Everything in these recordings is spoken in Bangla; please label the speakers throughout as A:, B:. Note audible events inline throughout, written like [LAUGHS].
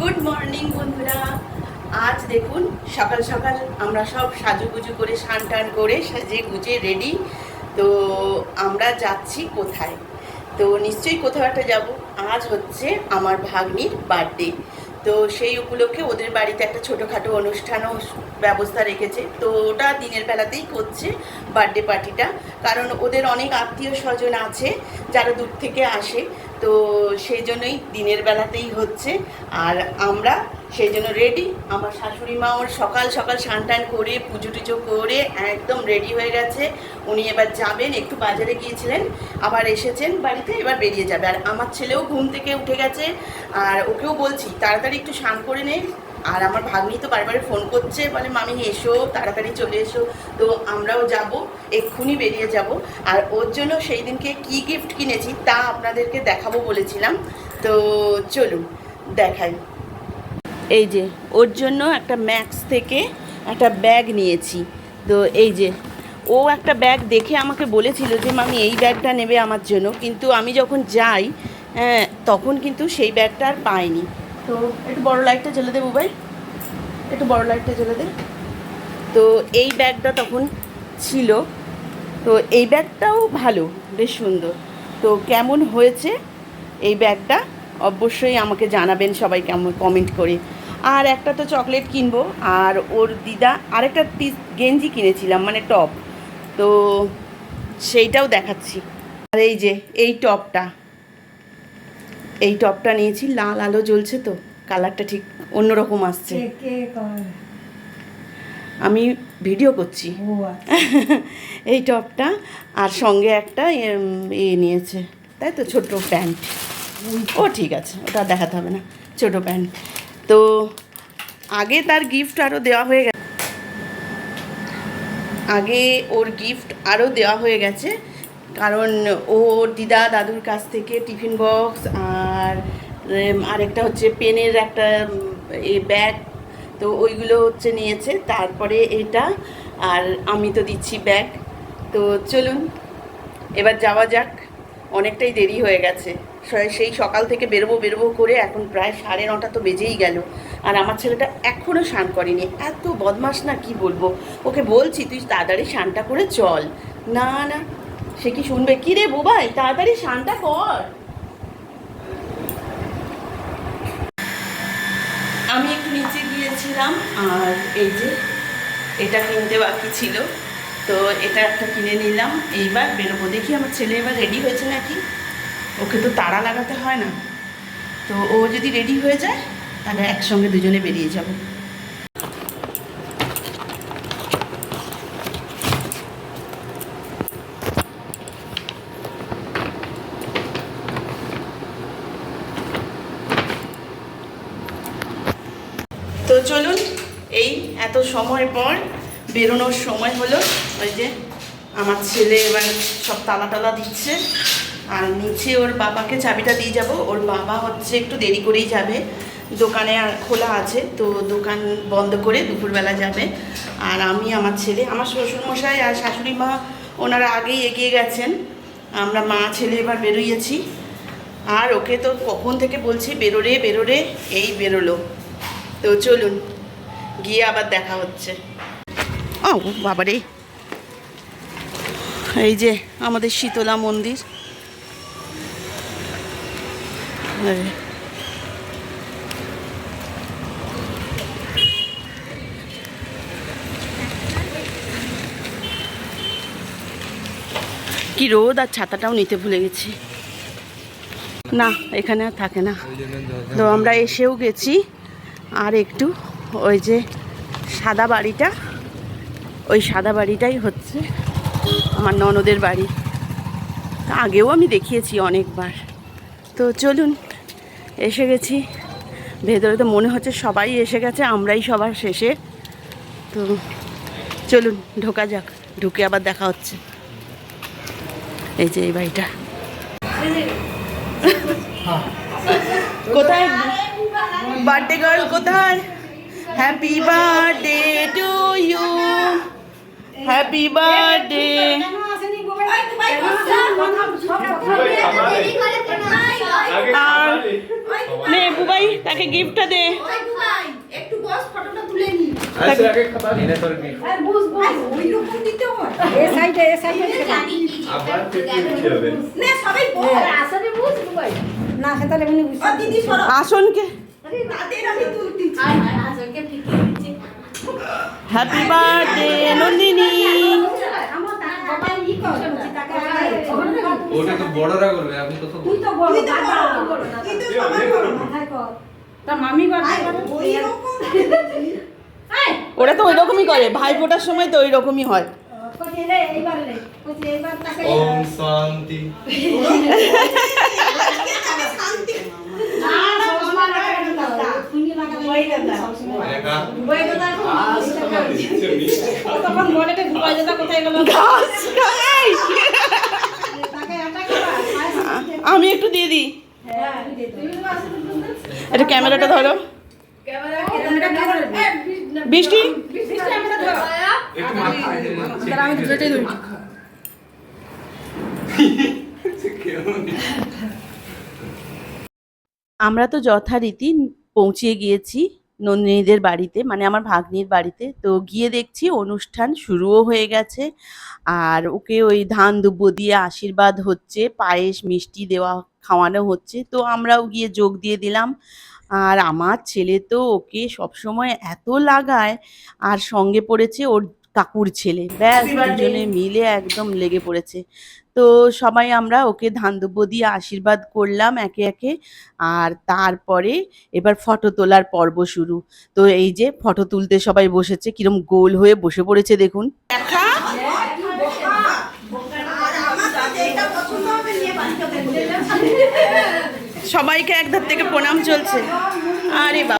A: গুড মর্নিং বন্ধুরা। আজ দেখুন, সকাল সকাল আমরা সব সাজুগুজু করে স্নান টান করে, সাজে গুজে রেডি তো আমরা যাচ্ছি কোথায়? তো নিশ্চয়ই কোথাও একটা যাব। আজ হচ্ছে আমার ভাগ্নির বার্থডে তো সেই উপলক্ষে ওদের বাড়িতে একটা ছোটোখাটো অনুষ্ঠানও ব্যবস্থা রেখেছে। তো ওটা দিনের বেলাতেই করছে বার্থডে পার্টিটা কারণ ওদের অনেক আত্মীয় স্বজন আছে, যারা দূর থেকে আসে। তো সেই জন্যই দিনের বেলাতেই হচ্ছে। আর আমরা সেই জন্য রেডি আমার শাশুড়ি মা ওর সকাল সকাল স্নান টান করে, পুজো টুজো করে একদম রেডি হয়ে গেছে। উনি এবার যাবেন, একটু বাজারে গিয়েছিলেন, আবার এসেছেন বাড়িতে, এবার বেরিয়ে যাবে। আর আমার ছেলেও ঘুম থেকে উঠে গেছে। আর ওকেও বলছি, তাড়াতাড়ি একটু স্নান করে নে। আর আমার ভাগ্নি তো বারবার ফোন করছে বলে মামি এসো তাড়াতাড়ি চলে এসো। তো আমরাও যাব এক্ষুনি বেরিয়ে যাব। আর ওর জন্য সেই দিনকে কি গিফট কিনেছি তা আপনাদেরকে দেখাবো বলেছিলাম। তো চলুন দেখাই। এই যে ওর জন্য একটা ম্যাক্স থেকে একটা ব্যাগ নিয়েছি। তো এই যে ও একটা ব্যাগ দেখে আমাকে বলেছিল যে মামি এই ব্যাগটা নেবে আমার জন্য। কিন্তু আমি যখন যাই হ্যাঁ, তখন কিন্তু সেই ব্যাগটা আর পাইনি। তো একটু বড় লাইটটা জ্বেলে দে ভাই একটু বড় লাইটটা জ্বেলে দে। তো এই ব্যাগটা তখন ছিল। তো এই ব্যাগটাও ভালো, বেশ সুন্দর। তো কেমন হয়েছে এই ব্যাগটা? অবশ্যই আমাকে জানাবেন, সবাই কেমন কমেন্ট করে। আর একটা তো চকলেট কিনবো, আর ওর দিদা আরেকটা টি গেঞ্জি কিনেছিলাম মানে টপ তো সেইটাও দেখাচ্ছি। আর এই যে, এই টপটা এই টপটা নিয়েছি লাল আলো জ্বলছে তো কালারটা ঠিক অন্যরকম আসছে। আমি ভিডিও করছি।
B: আচ্ছা। [LAUGHS]
A: এই টপটা আর সঙ্গে একটা এ নিয়েছে তাই তো ছোট প্যান্ট। ও ঠিক আছে ওটা দেখাতে হবে না ছোট প্যান্ট। তো আগে তার গিফট আরও দেওয়া হয়ে গেছে। আগে ওর গিফট আরও দেওয়া হয়ে গেছে। কারণ ও দিদা দাদুর কাছ থেকে টিফিন বক্স আর আরেকটা হচ্ছে পেনের একটা এ ব্যাগ, তো ওইগুলো হচ্ছে নিয়েছে। তারপরে এটা আর আমি তো দিচ্ছি ব্যাগ। তো চলুন, এবার যাওয়া যাক। অনেকটাই দেরি হয়ে গেছে। সেই সকাল থেকে বেরোবো বেরোবো করে এখন প্রায় সাড়ে নটা তো বেজেই গেল। আর আমার ছেলেটা এখনও স্নান করেনি। এত বদমাস না কি বলব? ওকে বলছি, তুই তাড়াতাড়ি স্নানটা করে চল। না না সে কি শুনবে? কি রে বোবাই? তাড়াতাড়ি স্নানটা কর। আমি একটু নিচে গিয়েছিলাম, আর এই যে এটা কিনতে বাকি ছিল। তো এটা একটা কিনে নিলাম। এইবার বেরোবো। দেখি আমার ছেলে এবার রেডি হয়েছে নাকি? ওকে তো তাড়া লাগাতে হয় না। তো ও যদি রেডি হয়ে যায়, তাহলে একসঙ্গে দুজনে বেরিয়ে যাব তো চলুন এই এত সময় পর বেরোনোর সময় হলো ওই যে আমার ছেলে এবার সব তালা টালা দিচ্ছে। আর নিচে ওর বাবাকে চাবিটা দিয়ে যাব। ওর বাবা হচ্ছে একটু দেরি করেই যাবে। দোকানে আর খোলা আছে, তো দোকান বন্ধ করে দুপুরবেলা যাবে। আর আমি, আমার ছেলে, আমার শ্বশুরমশাই আর শাশুড়ি মা ওনারা আগেই এগিয়ে গেছেন। আমরা মা, ছেলে এবার বেরোইয়েছি। আর ওকে তো কখন থেকে বলছি, বেরোরে বেরোরে, এই বেরোলো। তো চলুন। গিয়ে আবার দেখা হচ্ছে। ও বাবারে। এই যে আমাদের শীতলা মন্দির। কি রোদ আর ছাতাটাও নিতে ভুলে গেছি। না, এখানে আর থাকে না। তো আমরা এসেও গেছি। আর একটু ওই যে সাদা বাড়িটা, ওই সাদা বাড়িটাই হচ্ছে আমার ননদের বাড়ি। আগেও আমি দেখিয়েছি অনেকবার। তো চলুন, এসে গেছি। ভেতরে তো মনে হচ্ছে সবাই এসে গেছে, আমরাই সবার শেষে। তো চলুন, ঢোকা যাক, ঢুকে আবার দেখা হচ্ছে। এই যে এই বাড়িটা। কোথায়? বার্থডে গার্ল কোথায়? Happy birthday to you happy birthday
C: আর নে বুবাই তাকে গিফটটা দে।
B: একটু বস ফটোটা তুলে নি
D: আচ্ছা
B: হয়
C: আসনকে হ্যাপি বার্থডে নন্দিনী
D: ওটা তো বড়রা করবে আপনি তো
E: তুই তো বড়
B: তুই তো বড়, কিন্তু সবাই বড়।
E: মাথায় কর তার মামি
C: ওরা তো ওই রকমই করে ভাই ফোটার সময় তো ওই রকমই হয়
D: শান্তি
C: আমি একটু দিয়ে দিই এটা ক্যামেরাটা ধরো বৃষ্টি।
E: আমি ধরি? [LAUGHS]
C: আমরা তো যথারীতি পৌঁছে গিয়েছি নন্দিনীদের বাড়িতে মানে আমার ভাগ্নির বাড়িতে। তো গিয়ে দেখছি অনুষ্ঠান শুরুও হয়ে গেছে। আর ওকে ওই ধান দুব্ব দিয়ে আশীর্বাদ হচ্ছে, পায়েস, মিষ্টি দেওয়া, খাওয়ানো হচ্ছে। তো আমরাও গিয়ে যোগ দিয়ে দিলাম। আর আমার ছেলে তো ওকে সবসময় এত লাগায়, আর সঙ্গে পড়েছে ওর কাকুর ছেলে। ব্যাস দুজনে মিলে একদম লেগে পড়েছে। তো সবাই আমরা ওকে ধান দিয়ে আশীর্বাদ করলাম একে একে। আর তারপরে এবার ফটো তোলার পর্ব শুরু। তো এই যে ফটো তুলতে সবাই বসেছে কিরম গোল হয়ে বসে পড়েছে দেখুন। সবাইকে একধার থেকে প্রণাম চলছে। আরে বাবা।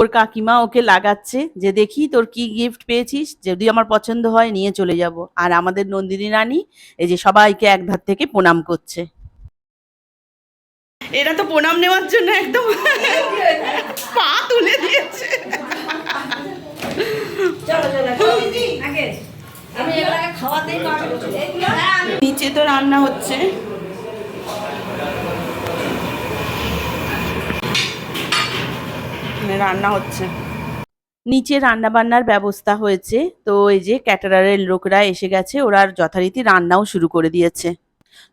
C: ওর কাকিমা ওকে লাগাচ্ছে যে দেখি তোর কি গিফট পেয়েছিস? যদি আমার পছন্দ হয় নিয়ে চলে যাব। আর আমাদের নন্দিনী রানী এই যে সবাইকে একধার থেকে প্রণাম করছে। এরা তো প্রণাম নেওয়ার জন্য একদম পা তুলে দিয়েছে।
E: আগে। আমি এগুলাকে খাওয়াতেই পারব। এইগুলো
C: নিচে তো রান্না হচ্ছে। এখানে রান্না হচ্ছে। নিচে রান্না বান্নার ব্যবস্থা হয়েছে। তো এই যে ক্যাটারারের লোকরা এসে গেছে ওরা আর যথারীতি রান্নাও শুরু করে দিয়েছে।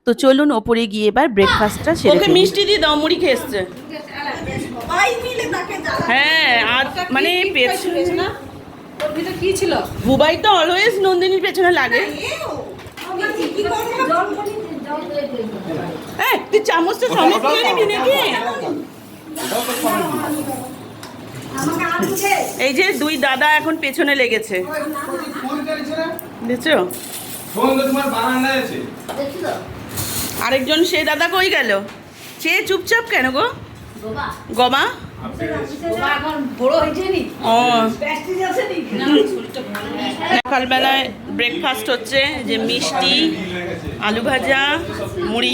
C: তো চলুন ওপরে গিয়ে এবার ব্রেকফাস্টটা সেরে
A: ওকে মিষ্টি দিয়ে দাও মুড়ি খেয়েছে হ্যাঁ আর মানে পেছনে
E: না? ওর ভিতর কি ছিল?
A: বুবাই তো অলওয়েজ নন্দিনীর পেছনে লাগে।
E: দিই
A: হ্যাঁ তুই চামচটা সমেত নিয়ে নিবি নাকি
E: আমাকে আলু দে
A: এই যে দুই দাদা এখন পেছনে লেগেছে। আরেকজন সে দাদা কই গেল? সে চুপচাপ কেন গো? গমা? সকালবেলায় ব্রেকফাস্ট হচ্ছে যে মিষ্টি। আলু ভাজা মুড়ি।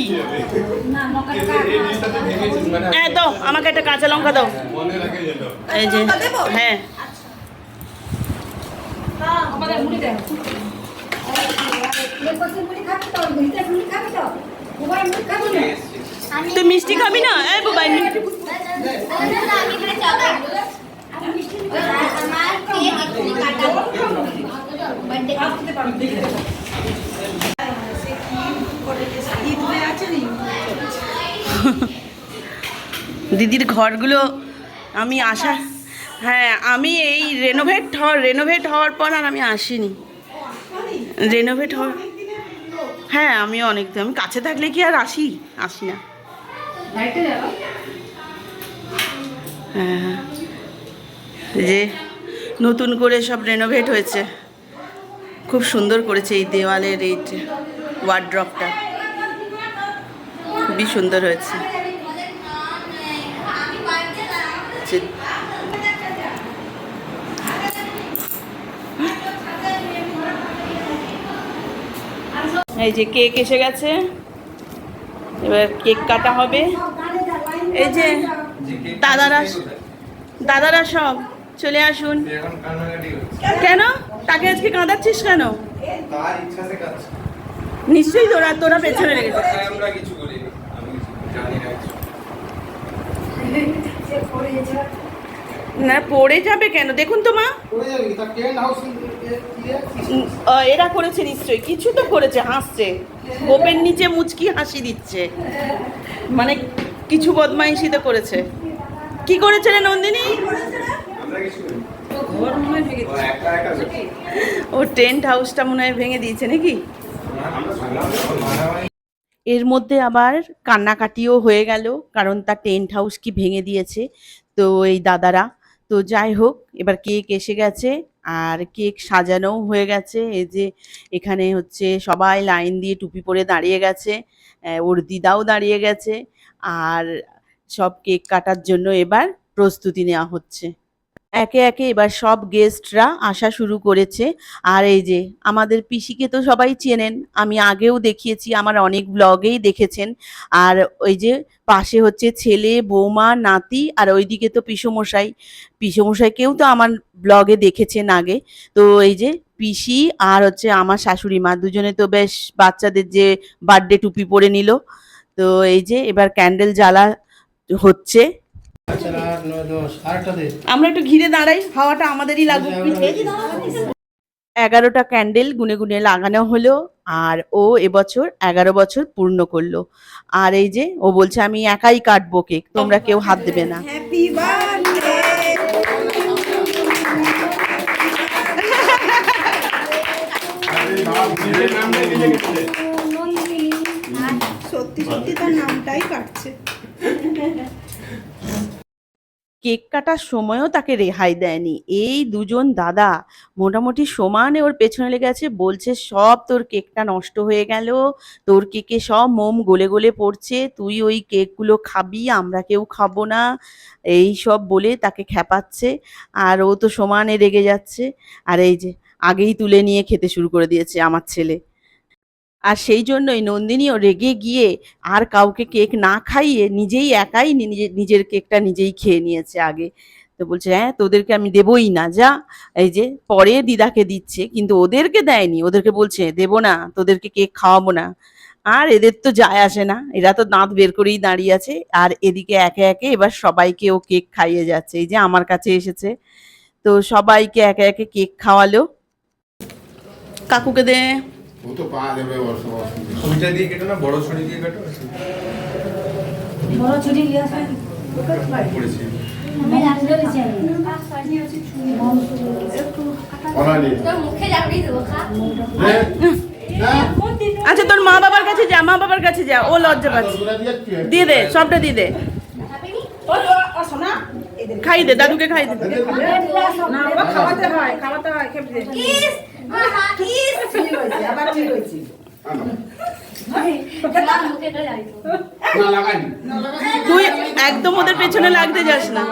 A: হ্যাঁ দাও আমাকে একটা কাঁচা লঙ্কা দাও।
D: মনে
A: এই যে হ্যাঁ।
E: আমাদের মুড়ি দেন এই পাশে মুড়ি খাবি তো ভিতরে মুড়ি খাবি তো ওবাই মুড়ি খাবি না
A: তুই মিষ্টি খাবি না এই বুবাই
E: আমি মিষ্টি
B: আমার কেক এক্ষুনি কাটাবো বার্থডে
E: খেতে পারবি
B: ঈদ হয়ে আছে নি
A: দিদির ঘরগুলো আমি আসা হ্যাঁ আমি এই রেনোভেট হওয়ার রেনোভেট হওয়ার পর আর আমি আসিনি। রেনোভেট হওয়ার হ্যাঁ আমি অনেক দিন আমি কাছে থাকলে কি আর আসি? আসি না।
E: লাইটে
A: হ্যাঁ যে নতুন করে সব রেনোভেট হয়েছে। খুব সুন্দর করেছে এই দেওয়ালের এই ওয়ার্ড্রপটা খুবই সুন্দর হয়েছে। যে- এই যে কেক এসে গেছে। এবার কেক কাটা হবে। এই যে দাদারা দাদারা সব চলে আসুন। কেন? তাকে আজকে কাঁদাচ্ছিস কেন?
D: তার ইচ্ছা সে কাজ
C: নিশ্চয়ই তোরা তোরা পেছনে লেগেছে
D: আমরা কিছু করিনি আমি কিছু জানি না কিছু।
C: না পড়ে যাবে কেন? দেখুন তো মা।
F: পড়ে যাবে কি? তার টেন্ট হাউস
C: উম, আহ, এরা করেছে নিশ্চয়ই। কিছু তো করেছে হাসছে। গোপের নিচে মুচকি হাসি দিচ্ছে। মানে কিছু বদমাইশি তো করেছে। কি করেছে রে নন্দিনী?
D: আমরা কিছু করিনি। ও
C: টেন্ট হাউসটা মনে হয় ভেঙে দিয়েছে নাকি? এর মধ্যে আবার কান্নাকাটিও হয়ে গেল কারণ তার টেন্ট হাউস কি ভেঙে দিয়েছে? তো এই দাদারা। তো যাই হোক, এবার কেক এসে গেছে আর কেক সাজানোও হয়ে গেছে। এই যে এখানে হচ্ছে সবাই লাইন দিয়ে টুপি পরে দাঁড়িয়ে গেছে ওর দিদাও দাঁড়িয়ে গেছে আর সব কেক কাটার জন্য এবার প্রস্তুতি নেওয়া হচ্ছে। একে একে এবার সব গেস্টরা আসা শুরু করেছে। আর এই যে, আমাদের পিসিকে তো সবাই চেনেন, আমি আগেও দেখিয়েছি, আমার অনেক ব্লগেই দেখেছেন। আর ওই যে, পাশে হচ্ছে ছেলে, বৌমা, নাতি, আর ওইদিকে তো পিসমশাই। পিসমশাইকেও তো আমার ব্লগে দেখেছেন আগে। তো এই যে, পিসি আর হচ্ছে আমার শাশুড়ি মা, দুজনে তো বেশ বাচ্চাদের যে বার্থডে টুপি পরে নিল। তো এই যে, এবার ক্যান্ডেল জ্বালা হচ্ছে।
F: আচ্ছা
C: আমরা একটু ঘিরে দাঁড়াই হাওয়াটা আমাদেরই লাগুক। পিঠে এগারোটা ক্যান্ডেল গুনে গুনে লাগানো হলো আর ও এবছর এগারো বছর পূর্ণ করল। আর এই যে ও বলছে আমি একাই কাটবো কেক তোমরা কেউ হাত দেবে না? [LAUGHS]
B: সত্যি সত্যি তার নামটাই কাটছে।
C: কেক কাটার সময়ও তাকে রেহাই দেয়নি। এই দুজন দাদা মোটামুটি সমানে ওর পেছনে লেগে আছে, বলছে সব তোর কেকটা নষ্ট হয়ে গেল, তোর কেকে সব মোম গলে গলে পড়ছে, তুই ওই কেকগুলো খাবি, আমরা কেউ খাব না। এই সব বলে তাকে খেপাচ্ছে আর ও তো সমানে রেগে যাচ্ছে। আর এই যে আগেই তুলে নিয়ে খেতে শুরু করে দিয়েছে আমার ছেলে। আর সেই জন্যই নন্দিনীও রেগে গিয়ে আর কাউকে কেক না খাইয়ে নিজেই একাই নিজে, নিজের কেকটা নিজেই খেয়ে নিয়েছে আগে। তো বলছে হ্যাঁ তোদেরকে আমি দেবই না, যা। এই যে, পরে দিদাকে দিচ্ছে, কিন্তু ওদেরকে দেয়নি। ওদেরকে বলছে, দেবো না, তোদেরকে কেক খাওয়াবো না। আর এদের তো যায় আসে না, এরা তো দাঁত বের করেই দাঁড়িয়ে আছে। আর এদিকে একে একে এবার সবাইকে ও কেক খাইয়ে যাচ্ছে। এই যে, আমার কাছে এসেছে। তো সবাইকে একে একে কেক খাওয়ালো। কাকুকে দে।
G: ও তো পাওয়া যাবে
D: ছুরিটা দিয়ে কেটো না বড় ছুরি দিয়ে কাটো?
E: বড় নিয়ে
D: পড়েছি।
C: আচ্ছা তোর মা বাবার কাছে যা মা বাবার কাছে যা ও লজ্জা পাচ্ছে। দিয়ে দে সবটা দিয়ে দে। খাই দে, দাদুকে খাই দে।
B: খাওয়াতে হয় খাওয়াতে।
C: তুই একদম ওদের পেছনে লাগতে যাস না।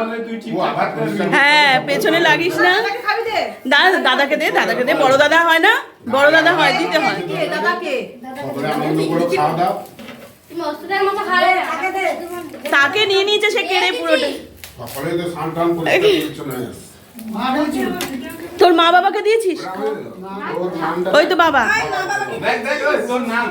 C: হ্যাঁ পেছনে লাগিস না। দাদা, দাদাকে দে দাদাকে দে। বড় দাদা হয় না, বড় দাদা হয়, দিতে হয়। তাকে নিয়ে নিয়েছে সে কেড়ে পুরোটা। তোর মা বাবাকে দিয়েছিস? ওই তো বাবা।
D: দেখ দেখ ওই তোর নাম।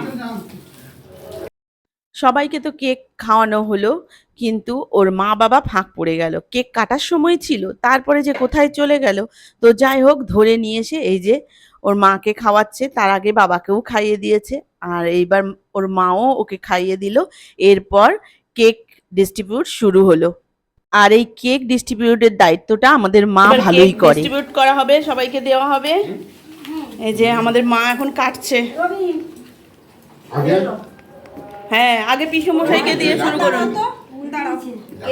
C: সবাইকে তো কেক খাওয়ানো হলো কিন্তু ওর মা বাবা ফাঁক পড়ে গেল। কেক কাটার সময় ছিল তারপরে যে কোথায় চলে গেল তো যাই হোক ধরে নিয়ে এসে এই যে ওর মাকে খাওয়াচ্ছে তার আগে বাবাকেও খাইয়ে দিয়েছে। আর এইবার ওর মাও ওকে খাইয়ে দিল। এরপর কেক ডিস্ট্রিবিউট শুরু হলো। আর এই কেক ডিস্ট্রিবিউটের দায়িত্বটা আমাদের মা ভালোই করে। ডিস্ট্রিবিউট করা হবে সবাইকে দেওয়া হবে। এই যে আমাদের মা এখন কাটছে। হ্যাঁ আগে পিসু মশাইকে দিয়ে শুরু করুন।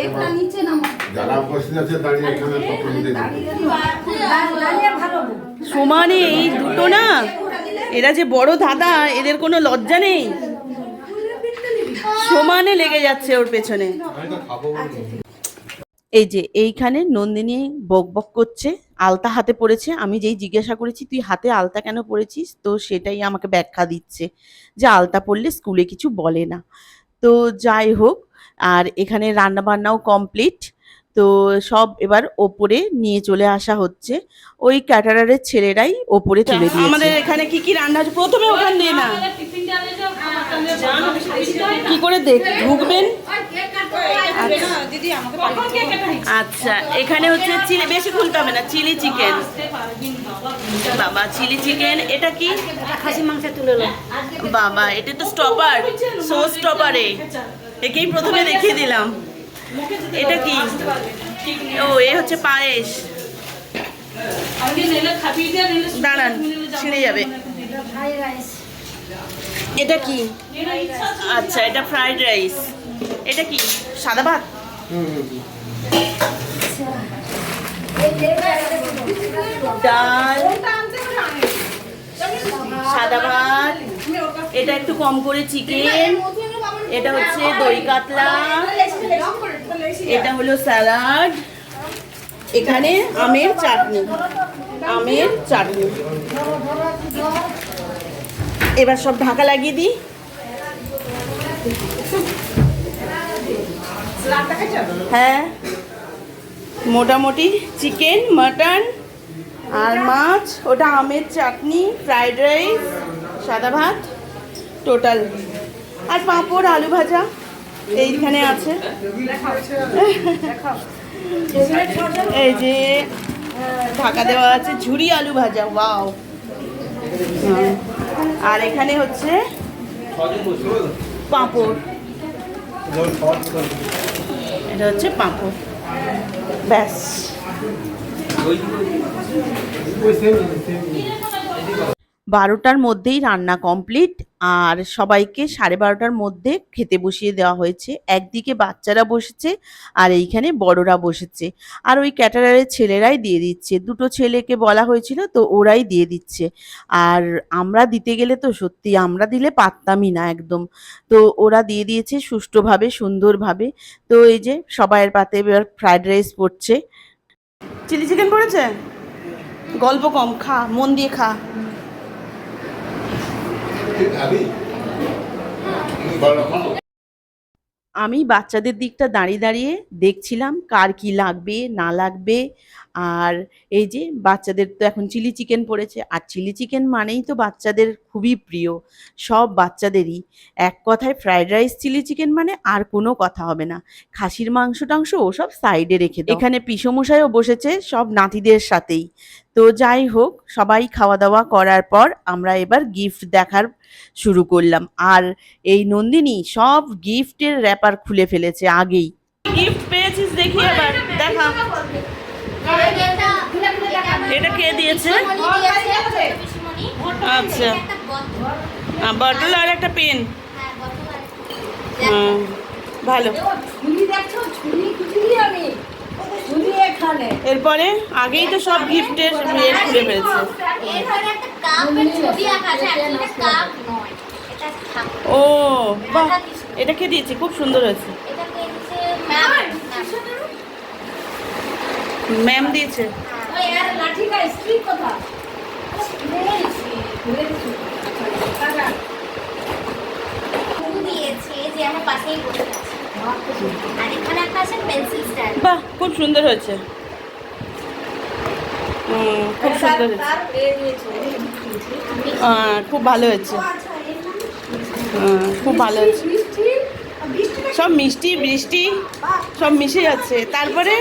H: একটা নিচে নামো।
G: যারা উপস্থিত আছে দাঁড়িয়ে এখানে ফটো
E: দাঁড়িয়ে ভালো
C: সমানে এই দুটো না এরা যে বড় দাদা এদের কোনো লজ্জা নেই। সমানে লেগে যাচ্ছে ওর পেছনে। এই যে এইখানে নন্দিনী বক বক করছে আলতা হাতে পড়েছে। আমি যেই জিজ্ঞাসা করেছি তুই হাতে আলতা কেন পড়েছিস? তো সেটাই আমাকে ব্যাখ্যা দিচ্ছে যে আলতা পড়লে স্কুলে কিছু বলে না। তো যাই হোক আর এখানে রান্না বান্নাও কমপ্লিট তো সব এবার ওপরে নিয়ে চলে আসা হচ্ছে। ওই ক্যাটারারের ছেলেরাই ওপরে তুলে দিয়েছে। আমাদের এখানে কি কি রান্না হচ্ছে? প্রথমে ওখান দিয়ে না।
A: কি করে দেখ ঢুকবেন?
I: দিদি
A: আচ্ছা এখানে হচ্ছে চিলি বেশি খুলতে হবে না চিলি চিকেন। বাবা চিলি চিকেন এটা কি?
H: খাসি মাংস তুলে
A: বাবা এটা তো স্টপার সো স্টপারে একেই প্রথমে দেখিয়ে দিলাম। এটা কি? ও এ হচ্ছে পায়েস। দাঁড়ান ছিঁড়ে যাবে। এটা কি? আচ্ছা এটা ফ্রাইড রাইস। এটা কি? সাদা ভাত? ডাল। সাদা ভাত। এটা একটু কম করে চিকেন। এটা হচ্ছে দই কাতলা, এটা হলো স্যালাড, এখানে আমের চাটনি আমের চাটনি। এবার সব ঢাকা লাগিয়ে দিই। হ্যাঁ মোটামুটি চিকেন, মাটন, আর মাছ, ওটা আমের চাটনি, ফ্রাইড রাইস, সাদা ভাত, টোটাল। আর পাঁপড়, আলু ভাজা, এইখানে আছে। এই যে, ঢাকা দেওয়া আছে ঝুরি আলু ভাজা, ওয়াও। আর এখানে হচ্ছে পাঁপড়। এটা হচ্ছে পাঁপড়। ব্যাস। বারোটার মধ্যেই রান্না কমপ্লিট আর সবাইকে সাড়ে বারোটার মধ্যে খেতে বসিয়ে দেওয়া হয়েছে। একদিকে বাচ্চারা বসেছে আর এইখানে বড়রা বসেছে। আর ওই ক্যাটারারের ছেলেরাই দিয়ে দিচ্ছে। দুটো ছেলেকে বলা হয়েছিল তো ওরাই দিয়ে দিচ্ছে। আর আমরা দিতে গেলে তো সত্যি আমরা দিলে পারতামই না একদম। তো ওরা দিয়ে দিয়েছে সুষ্ঠুভাবে সুন্দরভাবে। তো এই যে সবাইয়ের পাতে এবার ফ্রায়েড রাইস পড়ছে। চিলি চিকেন পড়েছে? গল্প কম খা মন দিয়ে খা। আমি বাচ্চাদের দিকটা দাঁড়িয়ে দাঁড়িয়ে দেখছিলাম কার কি লাগবে না লাগবে। আর এই যে বাচ্চাদের তো এখন চিলি চিকেন পড়েছে, আর চিলি চিকেন মানেই তো বাচ্চাদের খুবই প্রিয়, সব বাচ্চাদেরই। এক কথায় ফ্রাইড রাইস চিলি চিকেন মানে আর কোনো কথা হবে না। খাসির মাংস টাংস ওসব সাইডে রেখে। এখানে পিসমশাইও বসেছে, সব নাতিদের সাথেই। তো যাই হোক, সবাই খাওয়া দাওয়া করার পর আমরা এবার গিফট দেখার শুরু করলাম। আর এই নন্দিনী সব গিফটের র্যাপার খুলে ফেলেছে আগেই। গিফট পেয়েছিস দেখি এবার, দেখা। এটা কে দিয়েছে? আচ্ছা। বটল আর একটা পেন ভালো। এরপরে আগেই তো সব গিফটের ইয়ে খুলে ফেলেছে। ও, বাহ, এটা কে দিয়েছে? খুব সুন্দর হয়েছে।
H: ম্যাম
A: দিয়েছে। বাহ খুব সুন্দর হয়েছে। খুব সুন্দর খুব ভালো হয়েছে। হুম, খুব ভালো হয়েছে। সব মিষ্টি বৃষ্টি সব মিশে যাচ্ছে। তারপরে?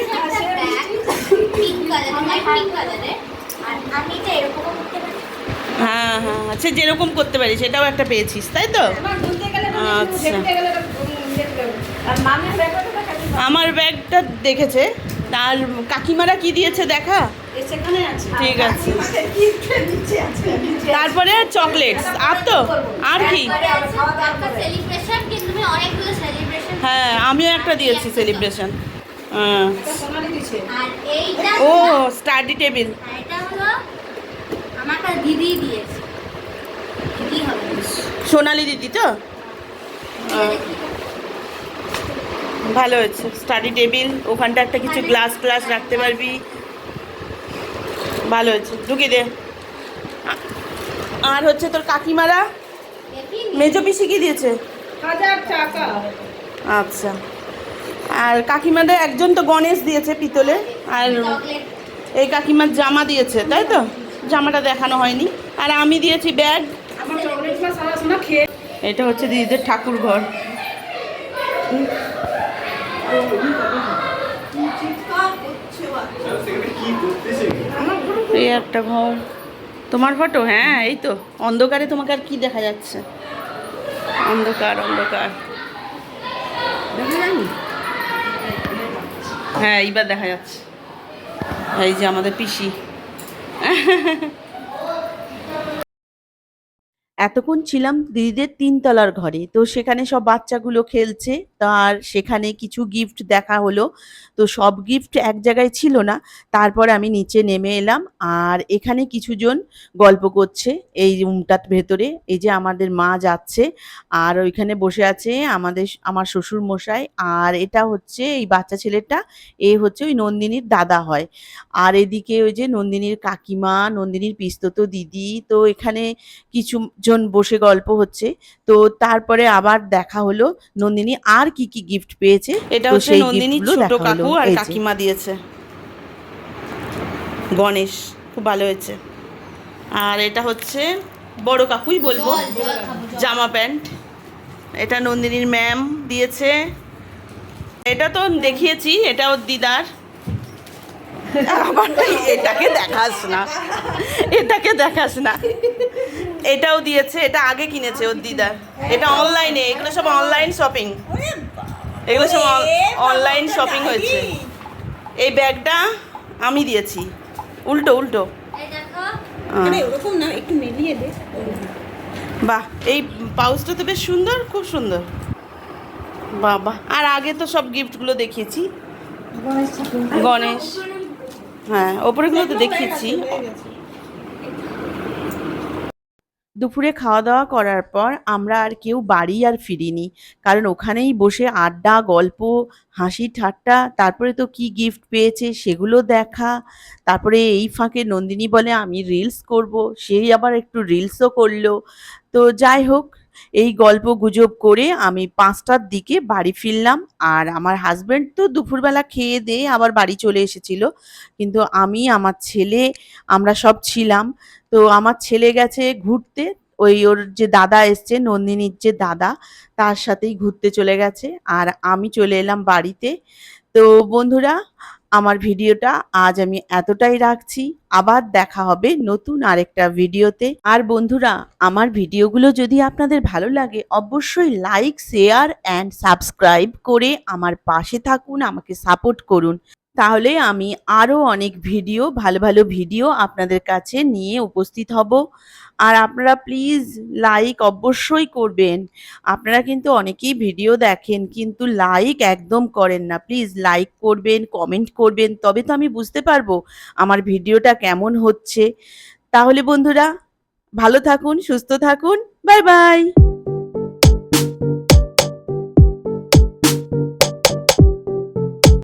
A: হ্যাঁ হ্যাঁ আচ্ছা যেরকম করতে পারি সেটাও একটা পেয়েছিস তাই তো? আচ্ছা। আমার ব্যাগটা দেখেছে। তার কাকিমারা কি দিয়েছে দেখা? ঠিক আছে। তারপরে চকলেটস আর তো? আর কি? হ্যাঁ আমিও একটা দিয়েছি সেলিব্রেশন ও স্টাডি টেবিল
H: আর এটা হলো আমাকে দিদি দিয়েছে। দিদি হবে।
A: সোনালি দিদি তো? ভালো হয়েছে। স্টাডি টেবিল ওখানটা একটা কিছু গ্লাস গ্লাস রাখতে পারবি। ভালো হয়েছে। ঢুকিয়ে দে। আর হচ্ছে তোর কাকিমারা? মেজো পিসি কি দিয়েছে?
I: হাজার টাকা।
A: আচ্ছা। আর কাকিমাদের একজন তো গণেশ দিয়েছে পিতলে, আর এই কাকিমার জামা দিয়েছে, তাই তো? জামাটা দেখানো হয়নি। আর আমি দিয়েছি ব্যাগ।
C: এটা হচ্ছে দিদিদের ঠাকুর ঘর এই একটা ঘর। তোমার ফটো? হ্যাঁ এই তো। অন্ধকারে তোমাকে আর কি দেখা যাচ্ছে? অন্ধকার অন্ধকার। দেখা যায়নি? হ্যাঁ এইবার দেখা যাচ্ছে। এই যে আমাদের পিসি। [LAUGHS] এতক্ষণ ছিলাম দিদিদের তিনতলার ঘরে। তো সেখানে সব বাচ্চাগুলো খেলছে, তার সেখানে কিছু গিফট দেখা হলো। তো সব গিফট এক জায়গায় ছিল না, তারপর আমি নিচে নেমে এলাম আর এখানে কিছুজন গল্প করছে এই রুমটার ভেতরে। এই যে আমাদের মা যাচ্ছে আর ওইখানে বসে আছে আমাদের, আমার শ্বশুর মশাই আর এটা হচ্ছে এই বাচ্চা ছেলেটা, এ হচ্ছে ওই নন্দিনীর দাদা হয়। আর এদিকে ওই যে নন্দিনীর কাকিমা, নন্দিনীর পিস্তত দিদি, তো এখানে কিছু জন বসে গল্প হচ্ছে। তো তারপরে আবার দেখা হলো নন্দিনী আর কি কি গিফট পেয়েছে।
A: এটা হচ্ছে
C: নন্দিনী
A: ছোট কাকু আর কাকিমা দিয়েছে। গণেশ খুব ভালো হয়েছে। আর এটা হচ্ছে বড় কাকুই বলব। জামা প্যান্ট। এটা নন্দিনীর ম্যাম দিয়েছে। এটা তো দেখিয়েছি এটা ওর দিদার। আবার এটাকে দেখাস না। এটাকে দেখাস না। এটাও দিয়েছে এটা আগে কিনেছে ওর দিদার এটা অনলাইনে এগুলো সব অনলাইন শপিং এগুলো সব অনলাইন শপিং হয়েছে। এই ব্যাগটা আমি দিয়েছি। উল্টো উল্টো।
H: এই দেখো।
A: আহ,
B: ওরকম না একটু মিলিয়ে দে।
A: বাহ এই পাউচটা তো বেশ সুন্দর খুব সুন্দর। বাহ বাহ। আর আগে তো সব গিফটগুলো দেখিয়েছি। গণেশ হ্যাঁ ওপরেগুলো তো দেখিয়েছি।
C: দুপুরে খাওয়া দাওয়া করার পর আমরা আর কেউ বাড়ি আর ফিরিনি। কারণ ওখানেই বসে আড্ডা, গল্প হাসি ঠাট্টা, তারপরে তো কি গিফট পেয়েছে সেগুলো দেখা। তারপরে এই ফাঁকে নন্দিনী বলে, আমি রিলস করব। সেই আবার একটু রিলসও করল। তো যাই হোক এই গল্প গুজব করে আমি পাঁচটার দিকে বাড়ি ফিরলাম আর আমার হাজব্যান্ড তো দুপুরবেলা খেয়ে দিয়ে আবার বাড়ি চলে এসেছিল। কিন্তু আমি, আমার ছেলে, আমরা সব ছিলাম। তো আমার ছেলে গেছে ঘুরতে। ওই ওর যে দাদা এসছে, নন্দিনীর যে দাদা, তার সাথেই ঘুরতে চলে গেছে। আর আমি চলে এলাম বাড়িতে। তো বন্ধুরা আমার ভিডিওটা আজ আমি এতটাই রাখছি। আবার দেখা হবে নতুন আরেকটা ভিডিওতে। আর বন্ধুরা, আমার ভিডিওগুলো যদি আপনাদের ভালো লাগে, অবশ্যই লাইক শেয়ার অ্যান্ড সাবস্ক্রাইব করে আমার পাশে থাকুন, আমাকে সাপোর্ট করুন। তাহলে আমি আরও অনেক ভিডিও, ভালো ভালো ভিডিও আপনাদের কাছে নিয়ে উপস্থিত হব। আর আপনারা প্লিজ লাইক অবশ্যই করবেন। আপনারা কিন্তু অনেকেই ভিডিও দেখেন, কিন্তু লাইক একদম করেন না। প্লিজ লাইক করবেন কমেন্ট করবেন, তবে তো আমি বুঝতে পারব আমার ভিডিওটা কেমন হচ্ছে। তাহলে বন্ধুরা, ভালো থাকুন, সুস্থ থাকুন বাই বাই